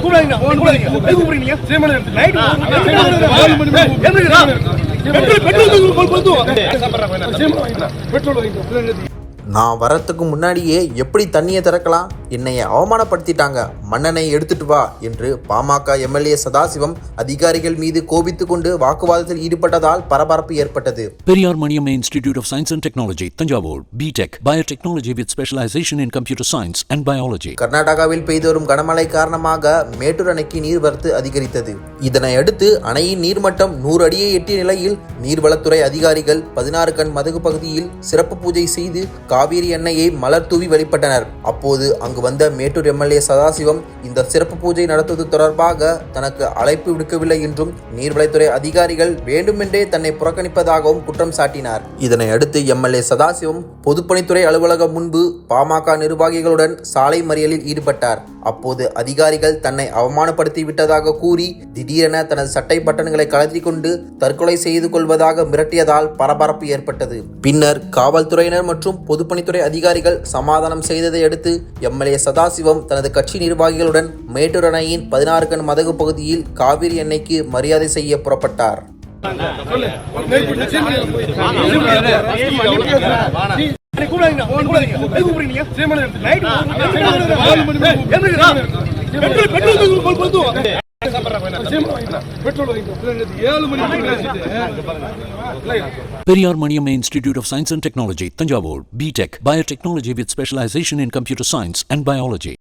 கூப்பிடாதீங்க கூப்பிடுறீங்க petrol petrol கொளுத்துவோம் நான் வரத்துக்கு முன்னாடியே எப்படி தண்ணியை திறக்கலாம்? என்னைய அவமானப்படுத்திட்டாங்க. மன்னனை எடுத்துட்டு வா என்று பாமக எம்எல்ஏ சதாசிவம் அதிகாரிகள் மீது கோபித்து கொண்டு வாக்குவாதத்தில் ஈடுபட்டதால் பரபரப்பு ஏற்பட்டது. Periyar Maniamma Institute of Science and Technology, Tanjavur, BTech, Biotechnology with specialization in computer science and biology. கர்நாடகாவில் பெய்து வரும் கனமழை காரணமாக மேட்டூர் அணைக்கு நீர்வரத்து அதிகரித்தது. இதனை அடுத்து அணையின் நீர்மட்டம் நூறு அடியை எட்டிய நிலையில் நீர்வளத்துறை அதிகாரிகள் பதினாறு கண் மதகு பகுதியில் சிறப்பு பூஜை செய்து காவிரி எண்ணெயை மலர் தூவி வழிபட்டனர் அப்போது அங்கு வந்த மேட்டூர் எம்எல்ஏ சதாசிவம் இந்த சிறப்பு பூஜை நடத்துவது தொடர்பாக தனக்கு அழைப்பு விடுக்கவில்லை என்றும் நீர்வளத்துறை அதிகாரிகள் வேண்டுமென்றே தன்னை புறக்கணிப்பதாகவும் குற்றம் சாட்டினார். இதனை அடுத்து எம்எல்ஏ சதாசிவம் பொதுப்பணித்துறை அலுவலகம் முன்பு பாமக நிர்வாகிகளுடன் சாலை மறியலில் ஈடுபட்டார். அப்போது அதிகாரிகள் தன்னை அவமானப்படுத்தி விட்டதாக கூறி திடீரென தனது சட்டை பட்டன்களை கலத்தி கொண்டு தற்கொலை செய்து கொள்வதாக மிரட்டியதால் பரபரப்பு ஏற்பட்டது. பின்னர் காவல்துறையினர் மற்றும் பொது பொதுப்பணித்துறை அதிகாரிகள் சமாதானம் செய்ததை அடுத்து எம்எல்ஏ சதாசிவம் தனது கட்சி நிர்வாகிகளுடன் மேட்டூர் அணையின் பதினாறு கண் மதகு பகுதியில் காவிரி எண்ணெய்க்கு மரியாதை செய்ய புறப்பட்டார். கூப்பிடுறீங்க petrol petrol Periyar Maniyamma Institute of Science and Technology, Tanjavur, BTech, Biotechnology with specialization in computer science and biology.